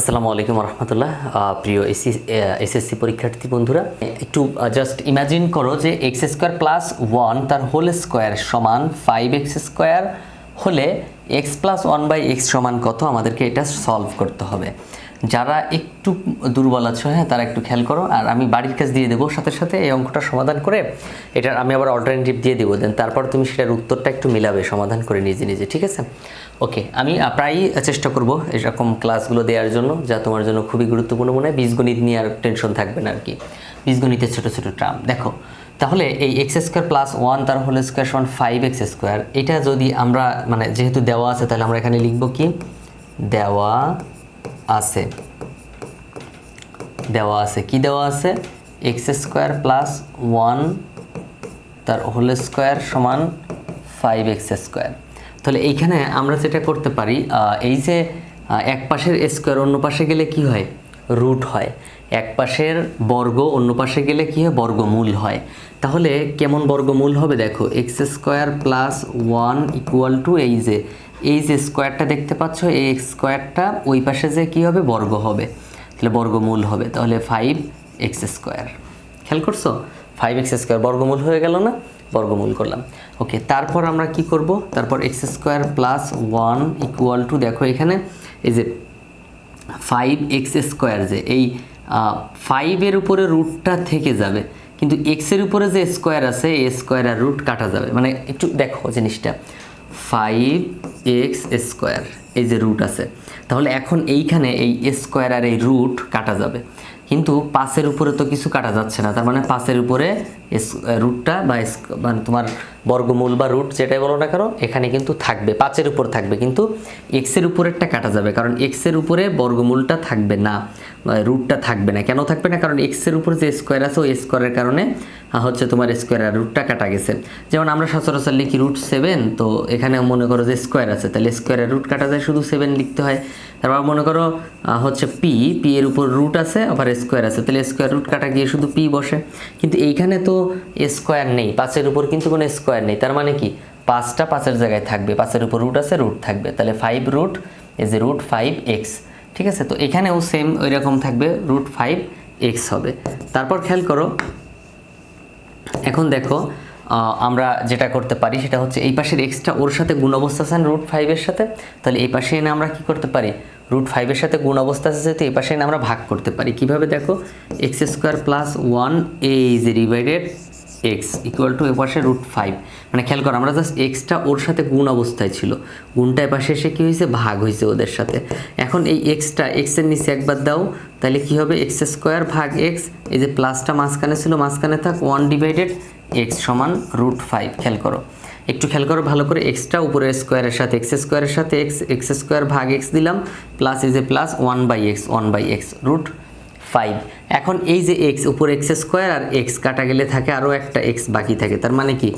আসসালামু আলাইকুম রহমতুল্লাহ। প্রিয় এসি এসএসসি পরীক্ষার্থী বন্ধুরা, একটু জাস্ট ইমাজিন করো যে এক্স স্কোয়ার প্লাস ওয়ান তার হোল স্কোয়ার সমান ফাইভ এক্স স্কোয়ার হলে x plus one by x সমান কত? আমাদেরকে এটা সলভ করতে হবে। যারা একটু দুর্বল আছো হ্যাঁ তারা একটু খেয়াল করো। আর আমি বাড়ির কাজ দিয়ে দেবো, সাথে সাথে এই অঙ্কটা সমাধান করে এটার আমি আবার অল্টারনেটিভ দিয়ে দেবো। দেন তারপর তুমি সেটার উত্তরটা একটু মিলাবে, সমাধান করে নিজে নিজে, ঠিক আছে? ওকে আমি প্রায়ই চেষ্টা করব এরকম ক্লাসগুলো দেওয়ার জন্য, যা তোমার জন্য খুবই গুরুত্বপূর্ণ। মনে হয় বীজগণিত নিয়ে আর টেনশন থাকবে না আর কি বীজগণিতের ছোটো ছোটো ট্রাম দেখো। তাহলে এই এক্স স্কোয়ার প্লাস ওয়ান তার হোল স্কোয়ার সমান ফাইভ এক্স স্কোয়ার এটা যদি আমরা মানে যেহেতু দেওয়া আছে, তাহলে আমরা এখানে লিখব কি? দেওয়া আছে। দেওয়া আছে। কি দেওয়া আছে? এক্স স্কোয়ার প্লাস ওয়ান তার হোল স্কোয়ার সমান ফাইভ এক্স স্কোয়ার তাহলে এইখানে আমরা যেটা করতে পারি এই যে এক পাশের স্কোয়ার অন্য পাশে গেলে কি হয়? রুট হয়। এক পাশের বর্গ অন্য পাশে গেলে কি হয়? বর্গমূল হয়। তাহলে কেমন বর্গমূল হবে? দেখো x square plus one equal to এই যে এই যে স্কোয়ারটা দেখতে পাচ্ছ, এই স্কোয়ারটা ওই পাশে যে কি হবে? বর্গ হবে। তাহলে বর্গমূল হবে। তাহলে ফাইভ এক্স স্কোয়ার খেয়াল করছ? ফাইভ এক্স স্কোয়ার বর্গমূল হয়ে গেল না? বর্গমূল করলাম। ওকে তারপর আমরা কি করব? তারপর x square plus one equal to দেখো এখানে, এই যে ফাইভ এক্স স্কোয়ার যে, এই ফাইভের উপরে রুটটা থেকে যাবে। কিন্তু এক্সের উপরে যে স্কোয়ার আছে, এই স্কোয়ার আর রুট কাটা যাবে। মানে একটু দেখো জিনিসটা। ফাইভ এক্স স্কোয়ার এই যে রুট আছে, তাহলে এখন এইখানে এই স্কোয়ার আর এই রুট কাটা যাবে। কিন্তু পাঁচের উপরে তো কিছু কাটা যাচ্ছে না, তার মানে পাঁচের উপরে রুটটা বা মানে তোমার বর্গমূল বা রুট যেটাই বলো না কারও এখানে কিন্তু থাকবে, পাঁচের উপর থাকবে। কিন্তু এক্সের উপরেরটা কাটা যাবে, কারণ এক্সের উপরে বর্গমূলটা থাকবে না রুটটা থাকবে না। কেন থাকবে না? কারণ এক্সের উপর যে স্কোয়ার আছে, ওই স্কোয়ারের কারণে হচ্ছে তোমার স্কোয়ার রুটটা কাটা গেছে। যেমন আমরা সচরাচর লিখি রুট সেভেন তো এখানে মনে করো যে স্কোয়ার আছে, তাহলে স্কোয়ারের রুট কাটা যায় শুধু সেভেন লিখতে হয়। তারপর মনে করো হচ্ছে পি পি এর উপর রুট আছে, আবার স্কোয়ার আছে। তাহলে স্কোয়ার রুট কাটা গিয়ে শুধু পি বসে। কিন্তু এইখানে তো স্কোয়ার নেই, পাঁচের উপর কিন্তু কোনো স্কোয়ার নেই। তার মানে কি? পাঁচটা পাঁচের জায়গায় থাকবে। পাঁচের উপর রুট আছে রুট থাকবে। তাহলে five root is a root five x ঠিক আছে? তো এখানেও সেম ওই রকম থাকবে রুট ফাইভ এক্স হবে। তারপর খেয়াল করো, এখন দেখো আমরা যেটা করতে পারি সেটা হচ্ছে এই পাশের এক্সট্রা ওর সাথে গুণ অবস্থা আছে রুট ফাইভের সাথে, তাহলে এই পাশে এনে আমরা কি করতে পারি? রুট ফাইভের সাথে গুণ অবস্থা আছে যেহেতু এই পাশে এনে আমরা ভাগ করতে পারি। কীভাবে দেখো? X square plus one a is divided x equal to এপাশে রুট ফাইভ মানে খেয়াল করো, আমরা জাস্ট এক্সটা ওর সাথে গুণ অবস্থায় ছিল। গুণটা এপাশে এসে কী হয়েছে? ভাগ হয়েছে ওদের সাথে। এখন এই এক্সটা এক্সের নিচে একবার দাও, তাহলে কি হবে? এক্স স্কোয়ার ভাগ এক্স এই যে প্লাসটা মাঝখানে ছিল, মাঝখানে থাক ওয়ান ডিভাইডেড এক্স সমান রুট ফাইভ খেয়াল করো। একটু খেয়াল করো ভালো করে এক্সটা উপরে স্কোয়ারের সাথে এক্স স্কোয়ারের সাথে এক্স এক্স স্কোয়ার ভাগ এক্স দিলাম plus is a plus one by x one by x root five এখন এই যে এক্স উপর এক্স স্কোয়ার আর এক্স কাটা গেলে থাকে আরও একটা এক্স বাকি থাকে। তার মানে কি?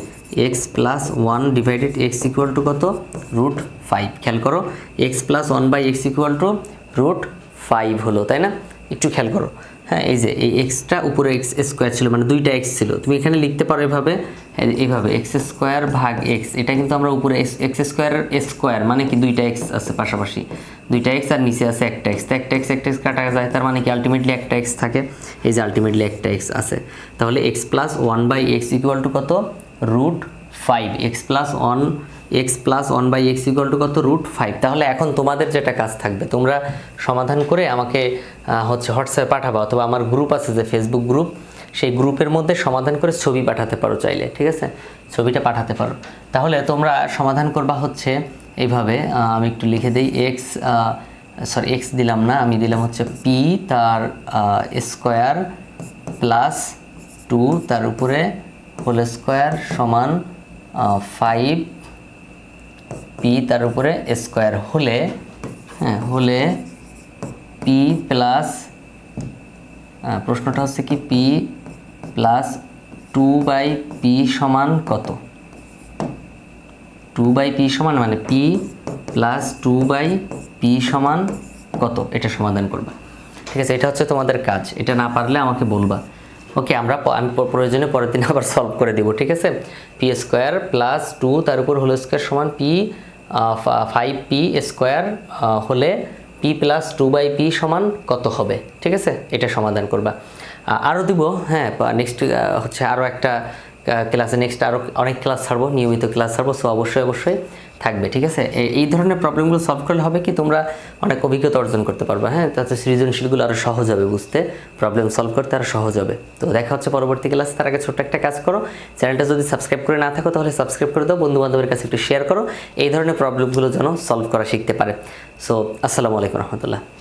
X plus one divided x equal to কত? রুট ফাইভ খেয়াল করো x plus one by x equal to root five হলো, তাই না? একটু খেয়াল করো। হ্যাঁ এই যে, এই এক্সটা উপরে এক্স স্কোয়ার ছিল মানে দুইটা এক্স ছিল। তুমি এখানে লিখতে পারো এভাবে এইভাবে এক্স স্কোয়ার ভাগ এক্স এটা কিন্তু আমরা উপরে এক্স স্কোয়ার স্কোয়ার মানে কি দুইটা এক্স আছে পাশাপাশি। দুইটা এক্স আর নিচে আছে একটা এক্স তো একটা এক্স একটা এক্স কাটা যায়, তার মানে কি আলটিমেটলি একটা এক্স থাকে। এই যে আলটিমেটলি একটা এক্স আছে। তাহলে x plus one by x equal to কত? Root five x plus one x plus one by x equal to কত? Root five. তাহলে এখন তোমাদের যেটা কাজ থাকবে, তোমরা সমাধান করে আমাকে হচ্ছে হোয়াটসঅ্যাপে পাঠাবা, অথবা আমার গ্রুপ আছে যে ফেসবুক গ্রুপ, সেই গ্রুপের মধ্যে সমাধান করে ছবি পাঠাতে পারো চাইলে, ঠিক আছে? ছবিটা পাঠাতে পারো। তাহলে তোমরা সমাধান করবা হচ্ছে এইভাবে আমি একটু লিখে দিই, এক্স সরি এক্স দিলাম না, আমি দিলাম হচ্ছে পি তার স্কোয়ার প্লাস টু, তার উপরে হোল স্কোয়ার সমান ফাইভ পি তার উপরে স্কোয়ার হলে হ্যাঁ হলে পি প্লাস প্রশ্নটা হচ্ছে কি p plus two by p সমান কত? টু বাই পি সমান মানে p plus two by p সমান কত? এটা সমাধান করবা। ঠিক আছে, এটা হচ্ছে তোমাদের কাজ। এটা না পারলে আমাকে বলবা। ওকে, আমরা আমি প্রয়োজনে পরের দিন আবার সলভ করে দিব, ঠিক আছে? পি স্কোয়ার প্লাস টু তার উপর হোল স্কোয়ার সমান পি ফাইভ পি স্কোয়ার হলে p plus two by p সমান কত হবে? ঠিক আছে? এটা সমাধান করবা। আরও দিব হ্যাঁ নেক্সট হচ্ছে আরও একটা ক্লাসে নেক্সট আরও অনেক ক্লাস ছাড়বো, নিয়মিত ক্লাস ছাড়বো সো অবশ্যই অবশ্যই। থাকবে, ঠিক আছে? এই ধরনের প্রবলেমগুলো সলভ করলে হবে কি তোমরা অনেক অভিজ্ঞতা অর্জন করতে পারবে হ্যাঁ? তাতে সৃজনশীলগুলো আরও সহজ হবে বুঝতে। প্রবলেম সলভ করতে আরও সহজ হবে। তো দেখা হচ্ছে পরবর্তী ক্লাস তার আগে ছোট্ট একটা কাজ করো। চ্যানেলটা যদি সাবস্ক্রাইব করে না থাকো তাহলে সাবস্ক্রাইব করে দাও বন্ধু বান্ধবের কাছে একটু শেয়ার করো। এই ধরনের প্রবলেমগুলো যেন সলভ করা শিখতে পারে। সো আসসালামু আলাইকুম রহমতুল্লাহ।